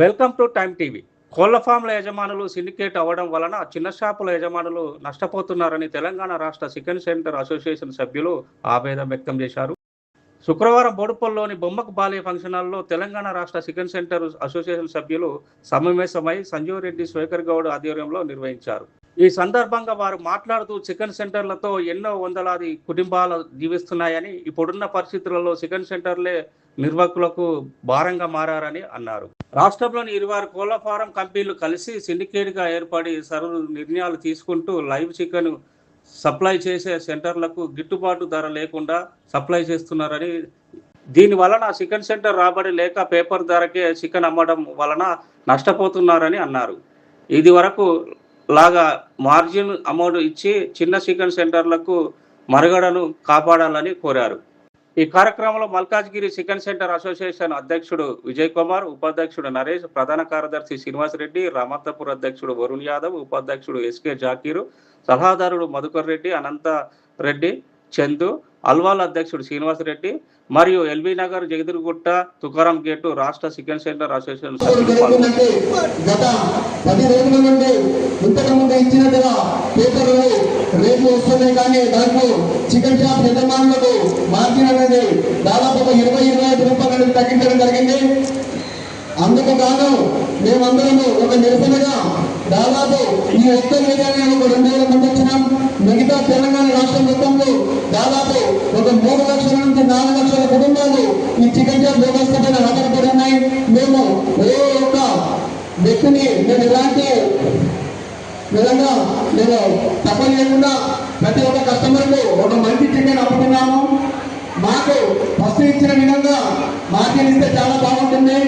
Welcome to time TV. కోళ్ళ ఫామ్ల యజమానులు syndicate అవ్వడం వలన చిన్న షాపుల యజమానులు నష్టపోతున్నారని తెలంగాణ రాష్ట్ర చికెన్ సెంటర్ అసోసియేషన్ సభ్యులు ఆవేదన వ్యక్తం చేశారు. శుక్రవారం బోడుపల్లిలోని బొమ్మకు బాలే ఫంక్షన్ హాల్లో తెలంగాణ రాష్ట్ర చికెన్ సెంటర్ అసోసియేషన్ సభ్యులు సమావేశమై సంజీవ్ రెడ్డి శేఖర్ గౌడ్ ఆధ్వర్యంలో నిర్వహించారు. ఈ సందర్భంగా వారు మాట్లాడుతూ చికెన్ సెంటర్లతో ఎన్నో వందలాది కుటుంబాలు జీవిస్తున్నాయని ఇప్పుడున్న పరిస్థితులలో చికెన్ సెంటర్లే నిర్వాహకులకు భారంగా మారారని అన్నారు. రాష్ట్రంలోని ఇరవై ఆరు కోళ్ళ ఫారం కంపెనీలు కలిసి సిండికేట్గా ఏర్పడి సర్వ నిర్ణయాలు తీసుకుంటూ లైవ్ చికెన్ సప్లై చేసే సెంటర్లకు గిట్టుబాటు ధర లేకుండా సప్లై చేస్తున్నారని దీని వలన చికెన్ సెంటర్ రాబడి లేక పేపర్ ధరకే చికెన్ అమ్మడం వలన నష్టపోతున్నారని అన్నారు. ఇది వరకు లాగా మార్జిన్ అమౌంట్ ఇచ్చి చిన్న చికెన్ సెంటర్లకు మరుగడను కాపాడాలని కోరారు. ఈ కార్యక్రమంలో మల్కాజ్గిరి చికెన్ సెంటర్ అసోసియేషన్ అధ్యక్షుడు విజయ్ కుమార్ ఉపాధ్యక్షుడు నరేష్ ప్రధాన కార్యదర్శి శ్రీనివాస్ రెడ్డి రామత్తపూర్ అధ్యక్షుడు వరుణ్ యాదవ్ ఉపాధ్యక్షుడు ఎస్కే జాకీరు సలహాదారుడు మధుకర్ రెడ్డి అనంత రెడ్డి చందు అల్వాల్ అధ్యక్షుడు శ్రీనివాస్ రెడ్డి మరియు ఎల్బీ నగర్ జగదిరిగుట్ట తుకారం గేటు రాష్ట్ర చికెన్ సెంటర్ అసోసియేషన్ సభ్యులు పాల్గొన్నారు ఇచ్చినట్టుగా పేపర్లు రేపు వస్తున్నాయి కానీ దాంట్లో చికెన్ షాప్ యజమానులకు మార్జిన్ అనేది దాదాపు ఒక ఇరవై ఇరవై ఐదు రూపాయలు తగ్గించడం జరిగింది. అందుకు గాను మేమందరము ఒక నిరసనగా దాదాపు ఈ ఉత్తర మీదనే ఒక రెండు వేల మంది వచ్చినాం. మిగతా తెలంగాణ రాష్ట్రం మొత్తంలో దాదాపు ఒక మూడు లక్షల నుంచి నాలుగు లక్షల కుటుంబాలు ఈ చికెన్ షాప్ వ్యవస్థ పైన ఆధారపడి ఉన్నాయి. మేము ఏ ఒక్క వ్యక్తిని మేము ఎలాంటి విధంగా మేము తప్పని లేకుండా ప్రతి ఒక్క కస్టమర్కు ఒక మంచి చికెన్ అమ్ముతున్నాము మాకు ఫస్ట్ ఇచ్చిన విధంగా మార్కెట్ ఇస్తే చాలా బాగుంటుంది.